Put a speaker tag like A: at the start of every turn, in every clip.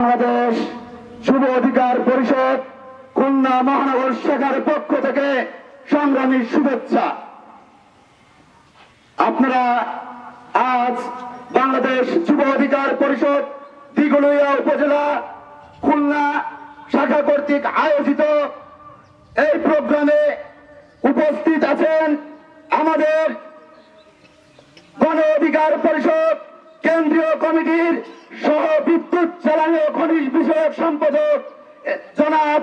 A: বাংলাদেশ শুভ অধিকার পরিষদ খুলনা মহানগর শাখার পক্ষ থেকে সংগ্রামী শুভেচ্ছা। আপনারা আজ বাংলাদেশ যুব অধিকার পরিষদ দিগুলিয়া উপজেলা খুলনা শাখা কর্তৃক আয়োজিত এই প্রোগ্রামে উপস্থিত আছেন আমাদের গণ অধিকার পরিষদ কেন্দ্রীয় কমিটির সহ বিদ্যুৎ জ্বালানি খনিজ বিষয়ক সম্পাদক জনাব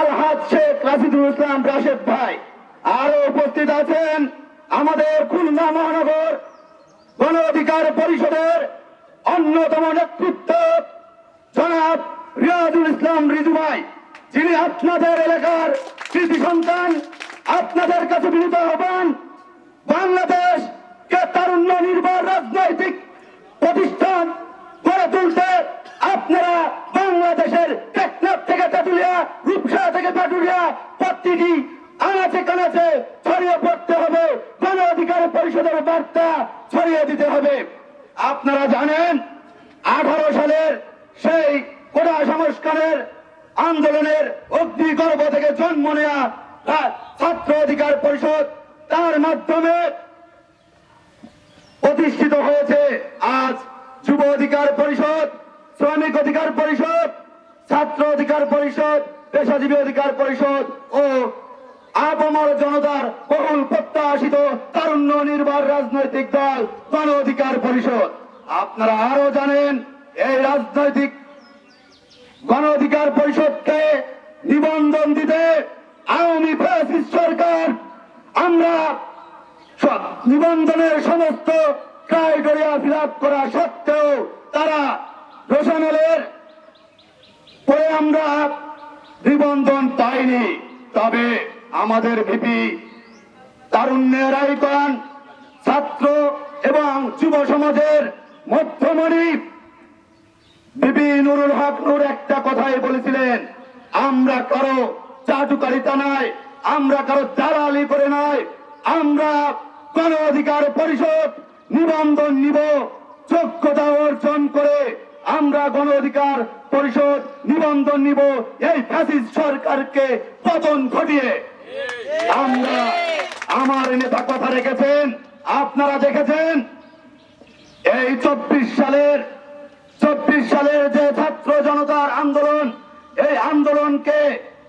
A: আলহাজ শেখ রাশিদুল ইসলাম রাশেদ ভাই। আরও উপস্থিত আছেন আমাদের খুলনা মহানগর গণ অধিকার পরিষদের অন্যতম নেতৃত্ব জনাব রিয়াজুল ইসলাম রিজু ভাই, যিনি আপনাদের এলাকার কৃষি সন্তান, আপনাদের কাছে বিনীত আহ্বান বাংলাদেশ কে তারুণ্য নির্ভর রাজনৈতিক প্রতিষ্ঠান তুলতে আপনারা বাংলাদেশের টেকনাফ থেকে তেতুলিয়া, রূপসা থেকে পাটুরিয়া প্রতিটি আনাচে কানাচে ছড়িয়ে পড়তে হবে। গণ পরিষদের বার্তা ছড়িয়ে দিতে হবে। আপনারা জানেন, আঠারো সালের সেই কোটা সংস্কারের আন্দোলনের অগ্নিগর্ভ থেকে জন্ম নেয়া ছাত্র অধিকার পরিষদ, তার মাধ্যমে প্রতিষ্ঠিত হয়েছে আজ যুব অধিকার পরিষদ, শ্রমিক অধিকার পরিষদ, ছাত্র অধিকার পরিষদ, পেশাজীবী অধিকার পরিষদ ও আপামর জনতার বহুল প্রত্যাশিত তারুণ্য নির্ভর রাজনৈতিক দল গণ অধিকার পরিষদ। আপনারা আরও জানেন, এই রাজনৈতিক গণ অধিকার পরিষদকে নিবন্ধন দিতে আওয়ামী ফ্যাসিস্ট সরকার, আমরা নিবন্ধনের সমস্ত ক্রাইটেরিয়া ফিল আপ করা সত্ত্বেও তারা রোশনালের পরে আমরা নিবন্ধন পাইনি। তবে আমাদের ভিপি তারুণ্যের আইকন ছাত্র এবং যুব সমাজের মধ্যমণি। বিবি নুরুল হক নূর একটা কথাই বলেছিলেন, আমরা কারও চাটুকারিতা নাই, আমরা কারও দালালি করে নাই, আমরা গণ অধিকার পরিষদ নিবন্ধন নিব, যোগ্যতা অর্জন করে আমরা গণ অধিকার পরিষদ নিবন্ধন নিব, এই ফ্যাসিস্ট সরকারকে পতন ঘটিয়ে। আমরা আমার নেতা কথা রেখেছেন, আপনারা দেখেছেন? এই চব্বিশ সালের চব্বিশ সালের যে ছাত্র জনতার আন্দোলন, এই আন্দোলনকে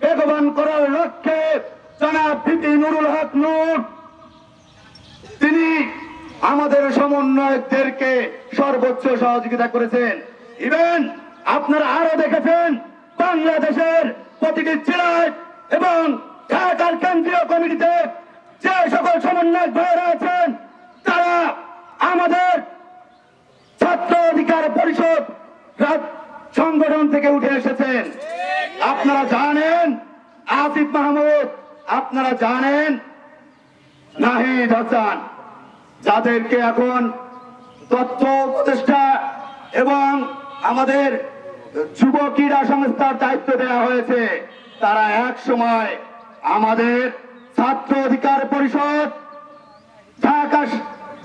A: বেগবান করার লক্ষ্যে জনাব নুরুল হক নূর, তিনি আমাদের সমন্বয়কদেরকে সর্বোচ্চ সহযোগিতা করেছেন। ইভেন আপনারা আরও দেখেছেন, বাংলাদেশের প্রতিটি জেলায় এবং ঢাকার কেন্দ্রীয় কমিটিতে যে সকল সমন্বয়ক ভাইয়েরা আছেন, তারা আমাদের ছাত্র অধিকার পরিষদ সংগঠন থেকে উঠে এসেছেন। আপনারা জানেন, আসিফ মাহমুদ, আপনারা জানেন, নাহিদ হাসান। যাদেরকে এখন তথ্য উপদেষ্টা এবং আমাদের যুব ক্রীড়া সংস্থার দায়িত্ব দেওয়া হয়েছে, তারা এক সময় আমাদের ছাত্র অধিকার পরিষদ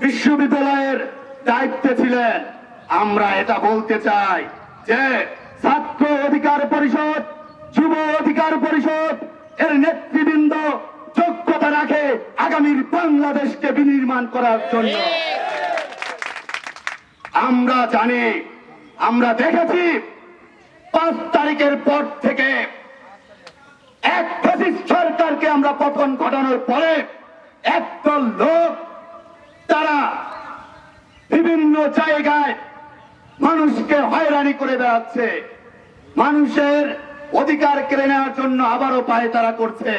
A: বিশ্ববিদ্যালয়ের দায়িত্বে ছিলেন। আমরা এটা বলতে চাই যে ছাত্র অধিকার পরিষদ, যুব অধিকার পরিষদ, এর নেতৃবৃন্দ যোগ্যতা রাখে আগামীর বাংলাদেশকে বিনির্মাণ করার জন্য। আমরা জানি, আমরা দেখেছি, পাঁচ তারিখের পর থেকে এক সরকারকে আমরা পতন ঘটানোর পরে একদল লোক, তারা বিভিন্ন জায়গায় মানুষকে হয়রানি করে বেড়াচ্ছে। মানুষের অধিকার কেড়ে নেওয়ার জন্য আবারও পায়ে তারা করছে।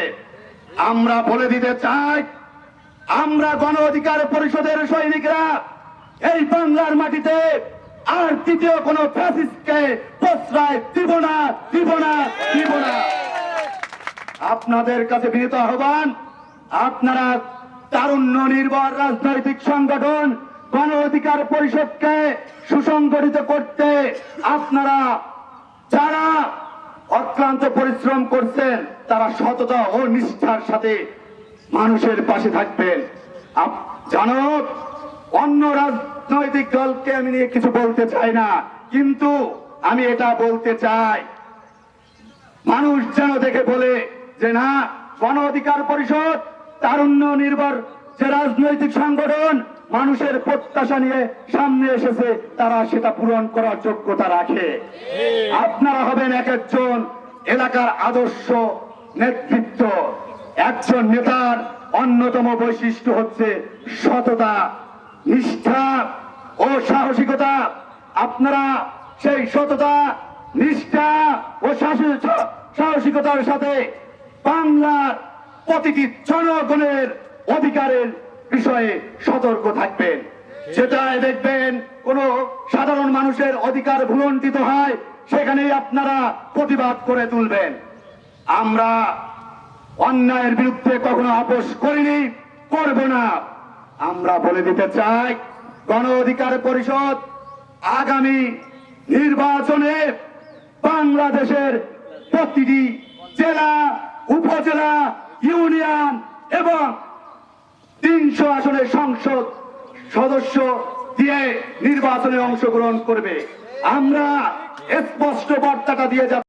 A: আমরা বলে দিতে চাই, আমরা গণ অধিকার পরিষদের সৈনিকরা এই বাংলার মাটিতে আর তৃতীয় কোন ফ্যাসিস্টকে প্রশ্রয় দিব না দিব না দিব না। আপনাদের কাছে বিনীত আহ্বান, আপনারা তারুণ্য নির্ভর রাজনৈতিক সংগঠন গণ অধিকার পরিষদকে সুসংগঠিত করতে আপনারা যারা অক্লান্ত পরিশ্রম করছেন, তারা সততা ও নিষ্ঠার সাথে মানুষের পাশে থাকবেন। জানো, অন্য রাজনৈতিক দলকে আমি নিয়ে কিছু বলতে চাই না, কিন্তু আমি এটা বলতে চাই। মানুষ যেন দেখে বলে যে, না, গণ অধিকার পরিষদ, তারুণ্য নির্ভর যে রাজনৈতিক সংগঠন মানুষের প্রত্যাশা নিয়ে সামনে এসেছে তারা সেটা পূরণ করার যোগ্যতা রাখে। আপনারা হবেন এক একজন এলাকার আদর্শ নেতৃত্ব। একজন নেতার অন্যতম বৈশিষ্ট্য হচ্ছে সততা নিষ্ঠা ও সাহসিকতা। আপনারা সেই সততা নিষ্ঠা ও সাহসী- সাহসিকতার সাথে বাংলার প্রতিটি জনগণের অধিকারের বিষয়ে সতর্ক থাকবেন। যেটায় দেখবেন, কোন সাধারণ মানুষের অধিকার ভুলণ্ঠিত হয়, সেখানেই আপনারা প্রতিবাদ করে তুলবেন। আমরা অন্যায়ের বিরুদ্ধে কখনো আপোষ করিনি, করব না। আমরা বলে দিতে চাই, গণ অধিকার পরিষদ আগামী নির্বাচনে বাংলাদেশের প্রতিটি জেলা, উপজেলা, ইউনিয়ন এবং তিনশো আসনের সংসদ সদস্য দিয়ে নির্বাচনে অংশগ্রহণ করবে। আমরা স্পষ্ট বার্তাটা দিয়ে যাব।